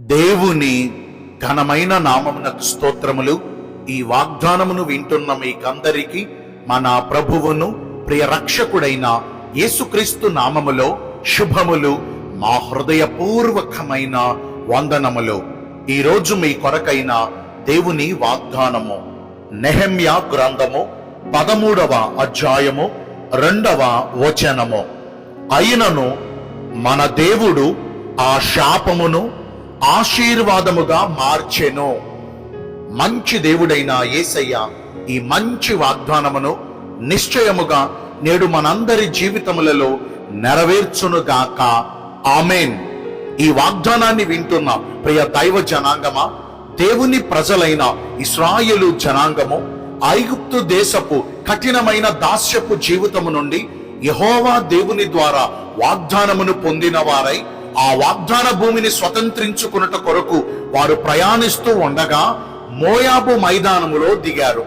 దేవుని ఘనమైన నామమునకు స్తోత్రములు. ఈ వాగ్దానమును వింటున్న మీకందరికీ మన ప్రభువును ప్రియ రక్షకుడైన యేసుక్రీస్తు నామములో శుభములు. మా హృదయపూర్వకమైన వందనములు. ఈరోజు మీ కొరకైన దేవుని వాగ్దానము. నెహమ్య గ్రంథము పదమూడవ అధ్యాయము రెండవ వచనము. అయినను మన దేవుడు ఆ శాపమును ఆశీర్వాదముగా మార్చెను. మంచి దేవుడైన యేసయ్య ఈ మంచి వాగ్దానమును నిశ్చయముగా నేడు మనందరి జీవితములలో నెరవేర్చునుగాక ఆమెన్. ఈ వాగ్దానాన్ని వింటున్న ప్రియ దైవ జనాంగమా దేవుని ప్రజలైన ఇస్రాయేలు జనాంగము ఐగుప్తు దేశపు కఠినమైన దాస్యపు జీవితము నుండి యహోవా దేవుని ద్వారా వాగ్దానమును పొందిన వారై ఆ వాగ్దాన భూమిని స్వతంత్రించుకున్నట కొరకు వారు ప్రయాణిస్తూ ఉండగా మోయాబు మైదానములో దిగారు.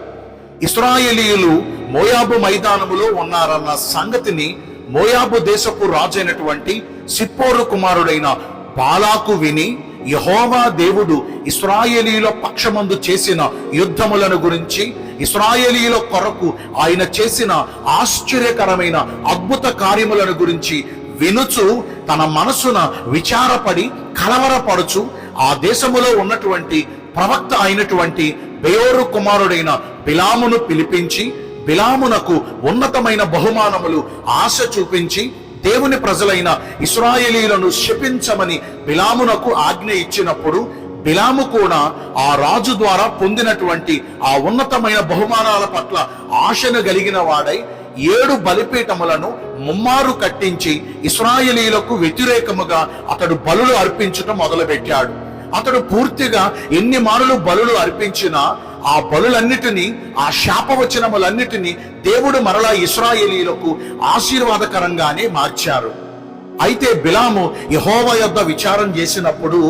ఇస్రాయేలీయులు మోయాబు మైదానములో ఉన్నారన్న సంగతిని మోయాబు దేశపు రాజైనటువంటి సిప్పోరు కుమారుడైన బాలాకు విని యహోవా దేవుడు ఇస్రాయేలీల పక్షమందు చేసిన యుద్ధములను గురించి ఇస్రాయేలీల కొరకు ఆయన చేసిన ఆశ్చర్యకరమైన అద్భుత కార్యములను గురించి వినుచు తన మనసున విచారపడి కలవరపడుచు ఆ దేశములో ఉన్నటువంటి ప్రవక్త అయినటువంటి బేయోరు కుమారుడైన బిలామును పిలిపించి బిలామునకు ఉన్నతమైన బహుమానములు ఆశ చూపించి దేవుని ప్రజలైన ఇస్రాయేలీలను శపించమని బిలామునకు ఆజ్ఞ ఇచ్చినప్పుడు బిలాము కూడా ఆ రాజు ద్వారా పొందినటువంటి ఆ ఉన్నతమైన బహుమానాల పట్ల ఆశను కలిగిన వాడై ఏడు బలిపీఠములను ముమ్మారు కట్టించి ఇస్రాయేలీలకు వ్యతిరేకముగా అతడు బలులు అర్పించటం మొదలుపెట్టాడు. అతడు పూర్తిగా ఎన్ని మారులు బలులు అర్పించినా ఆ బలులన్నిటినీ ఆ శాపవచనములన్నిటినీ దేవుడు మరలా ఇస్రాయేలీలకు ఆశీర్వాదకరంగానే మార్చారు. అయితే బిలాము యహోవ యొద్ద విచారం చేసినప్పుడు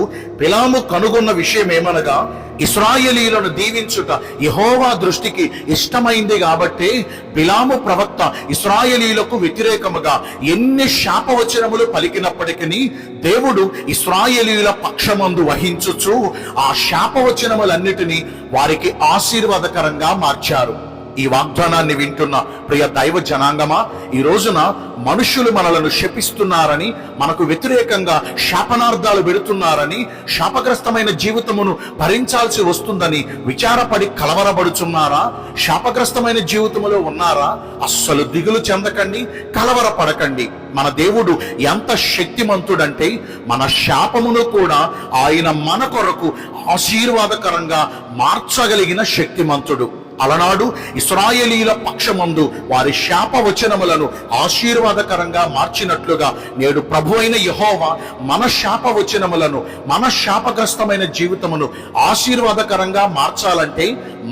బిలాము కనుగొన్న విషయం ఏమనగా ఇస్రాయేలీలను దీవించుట యహోవా దృష్టికి ఇష్టమైంది కాబట్టి బిలాము ప్రవక్త ఇస్రాయేలీలకు వ్యతిరేకముగా ఎన్ని శాపవచనములు పలికినప్పటికీ దేవుడు ఇస్రాయేలీల పక్షమందు వహించుచు ఆ శాపవచనములన్నిటినీ వారికి ఆశీర్వాదకరంగా మార్చారు. ఈ వాగ్దానాన్ని వింటున్న ప్రియ దైవ జనాంగమా ఈ రోజున మనుషులు మనలను శపిస్తున్నారని మనకు వ్యతిరేకంగా శాపనార్థాలు పెడుతున్నారని శాపగ్రస్తమైన జీవితమును భరించాల్సి వస్తుందని విచారపడి కలవరపడుచున్నారా? శాపగ్రస్తమైన జీవితములో ఉన్నారా? అస్సలు దిగులు చెందకండి కలవరపడకండి. మన దేవుడు ఎంత శక్తిమంతుడంటే మన శాపమును కూడా ఆయన మన కొరకు ఆశీర్వాదకరంగా మార్చగలిగిన శక్తిమంతుడు. అలనాడు ఇస్రాయేలీల పక్షమందు వారి శాప వచనములను ఆశీర్వాదకరంగా మార్చినట్లుగా నేడు ప్రభు అయిన యహోవా మన శాప వచనములను మన శాపగ్రస్తమైన జీవితమును ఆశీర్వాదకరంగా మార్చాలంటే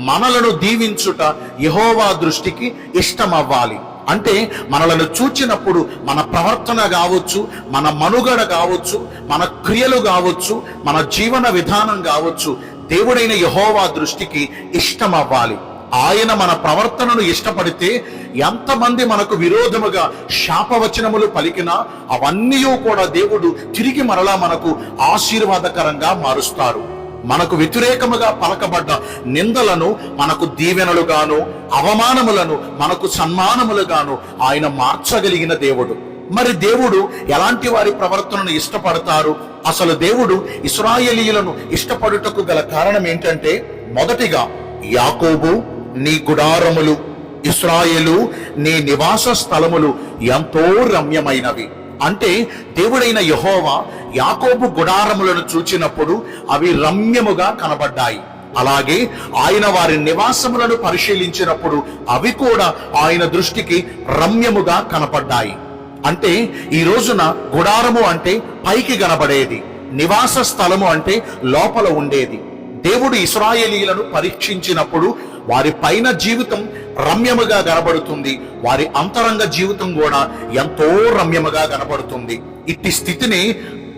మనలను దీవించుట యహోవా దృష్టికి ఇష్టమవ్వాలి. అంటే మనలను చూచినప్పుడు మన ప్రవర్తన కావచ్చు మన మనుగడ కావచ్చు మన క్రియలు కావచ్చు మన జీవన విధానం కావచ్చు దేవుడైన యహోవా దృష్టికి ఇష్టమవ్వాలి. ఆయన మన ప్రవర్తనను ఇష్టపడితే ఎంతమంది మనకు విరోధముగా శాపవచనములు పలికినా అవన్నీ కూడా దేవుడు తిరిగి మరలా మనకు ఆశీర్వాదకరంగా మారుస్తారు. మనకు వ్యతిరేకముగా పలకబడ్డ నిందలను మనకు దీవెనలుగాను అవమానములను మనకు సన్మానములుగాను ఆయన మార్చగలిగిన దేవుడు. మరి దేవుడు ఎలాంటి వారి ప్రవర్తనను ఇష్టపడతారు? అసలు దేవుడు ఇస్రాయేలీయులను ఇష్టపడుటకు గల కారణం ఏంటంటే మొదటిగా యాకోబు నీ గుడారములు ఇస్రాయేలు నీ నివాస స్థలములు ఎంతో రమ్యమైనవి. అంటే దేవుడైన యహోవా యాకోబు గుడారములను చూచినప్పుడు అవి రమ్యముగా కనబడ్డాయి. అలాగే ఆయన వారి నివాసములను పరిశీలించినప్పుడు అవి కూడా ఆయన దృష్టికి రమ్యముగా కనపడ్డాయి. అంటే ఈ రోజున గుడారము అంటే పైకి కనబడేది నివాస స్థలము అంటే లోపల ఉండేది. దేవుడు ఇస్రాయేలీలను పరీక్షించినప్పుడు వారి పైన జీవితం రమ్యముగా కనబడుతుంది. వారి అంతరంగ జీవితం కూడా ఎంతో రమ్యముగా కనబడుతుంది. ఇట్టి స్థితిని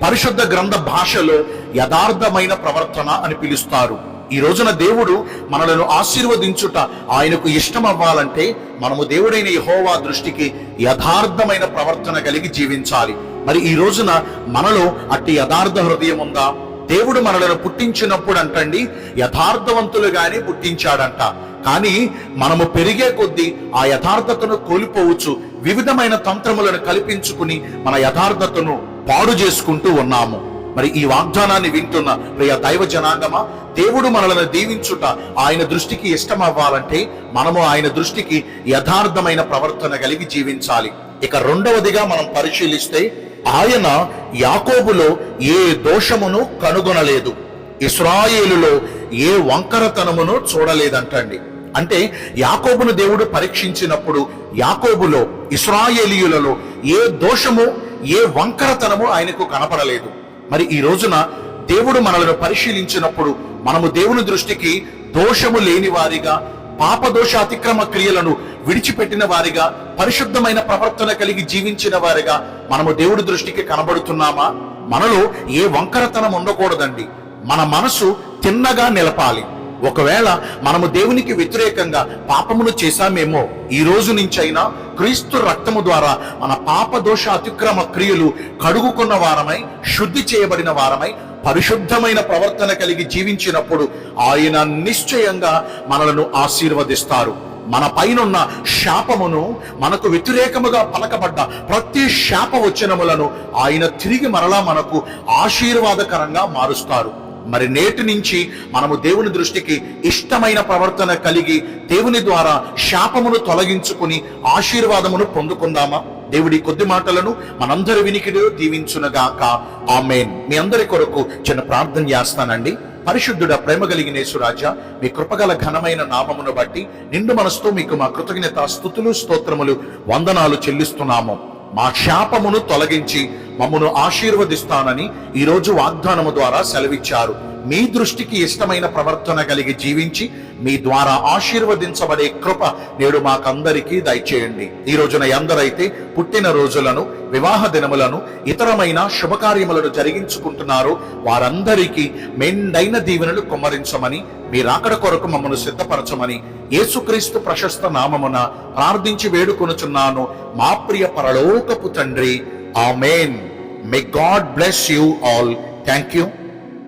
పరిశుద్ధ గ్రంథ భాషలో యథార్థమైన ప్రవర్తన అని పిలుస్తారు. ఈ రోజున దేవుడు మనలను ఆశీర్వదించుట ఆయనకు ఇష్టం అవ్వాలంటే మనము దేవుడైన యహోవా దృష్టికి యథార్థమైన ప్రవర్తన కలిగి జీవించాలి. మరి ఈ రోజున మనలో అట్టి యథార్థ హృదయం ఉందా? దేవుడు మనలను పుట్టించినప్పుడు అంటండి యథార్థవంతులుగానే పుట్టించాడంట. కానీ మనము పెరిగే కొద్దీ ఆ యథార్థతను కోల్పోవచ్చు. వివిధమైన తంత్రములను కల్పించుకుని మన యథార్థతను పాడు చేసుకుంటూ ఉన్నాము. మరి ఈ వాగ్దానాన్ని వింటున్న ప్రియ దైవ జనాంగమా దేవుడు మనలను దీవించుట ఆయన దృష్టికి ఇష్టం అవ్వాలంటే మనము ఆయన దృష్టికి యథార్థమైన ప్రవర్తన కలిగి జీవించాలి. ఇక రెండవదిగా మనం పరిశీలిస్తే ఆయన యాకోబులో ఏ దోషమును కనుగొనలేదు. ఇస్రాయేలులో ఏ వంకరతనమును చూడలేదంటండి. అంటే యాకోబును దేవుడు పరీక్షించినప్పుడు యాకోబులో ఇస్రాయేలీయులలో ఏ దోషము ఏ వంకరతనము ఆయనకు కనపడలేదు. మరి ఈ రోజున దేవుడు మనలను పరిశీలించినప్పుడు మనము దేవుని దృష్టికి దోషము లేని వారిగా పాపదోష అతిక్రమ క్రియలను విడిచిపెట్టిన వారిగా పరిశుద్ధమైన ప్రవర్తన కలిగి జీవించిన వారిగా మనము దేవుడి దృష్టికి కనబడుతున్నామా? మనలో ఏ వంకరతనం ఉండకూడదండి. మన మనసు తిన్నగా నిలపాలి. ఒకవేళ మనము దేవునికి వ్యతిరేకంగా పాపమును చేశామేమో ఈ రోజు నుంచైనా క్రీస్తు రక్తము ద్వారా మన పాప దోష అతిక్రమ క్రియలు కడుగుకున్న వారమై శుద్ధి చేయబడిన వారమై పరిశుద్ధమైన ప్రవర్తన కలిగి జీవించినప్పుడు ఆయన నిశ్చయంగా మనలను ఆశీర్వదిస్తారు. మన పైనున్న శాపమును మనకు వ్యతిరేకముగా పలకబడ్డ ప్రతి శాప వచనములను ఆయన తిరిగి మరలా మనకు ఆశీర్వాదకరంగా మారుస్తారు. మరి నేటి నుంచి మనము దేవుని దృష్టికి ఇష్టమైన ప్రవర్తన కలిగి దేవుని ద్వారా శాపమును తొలగించుకుని ఆశీర్వాదమును పొందుకుందామా? దేవుడి కొద్ది మాటలను మనందరి వినికిడిలో దీవించునగాక. ఆమెన్. మీ అందరి కొరకు చిన్న ప్రార్థన చేస్తానండి. పరిశుద్ధుడ ప్రేమ కలిగిన యేసురాజా మీ కృపగల ఘనమైన నామమును బట్టి నిండు మనసుతో మీకు మా కృతజ్ఞత స్థుతులు స్తోత్రములు వందనాలు చెల్లిస్తున్నాము. మా శాపమును తొలగించి మమ్మను ఆశీర్వదిస్తానని ఈ రోజు వాగ్దానము ద్వారా సెలవిచ్చారు. మీ దృష్టికి ఇష్టమైన ప్రవర్తన కలిగి జీవించి మీ ద్వారా ఆశీర్వదించబడే కృప నేడు మాకందరికీ దయచేయండి. ఈ రోజున ఎందరైతే పుట్టిన రోజులను వివాహ దినములను ఇతరమైన శుభకార్యములను జరిగించుకుంటున్నారో. వారందరికీ మెండైన దీవెనలు కుమ్మరించమని మీ రాకడ కొరకు మమ్మను సిద్ధపరచమని యేసుక్రీస్తు ప్రశస్త నామమున ప్రార్థించి వేడుకొనుచున్నాను. మా ప్రియ పరలోకపు తండ్రి amen. May God bless you all thank you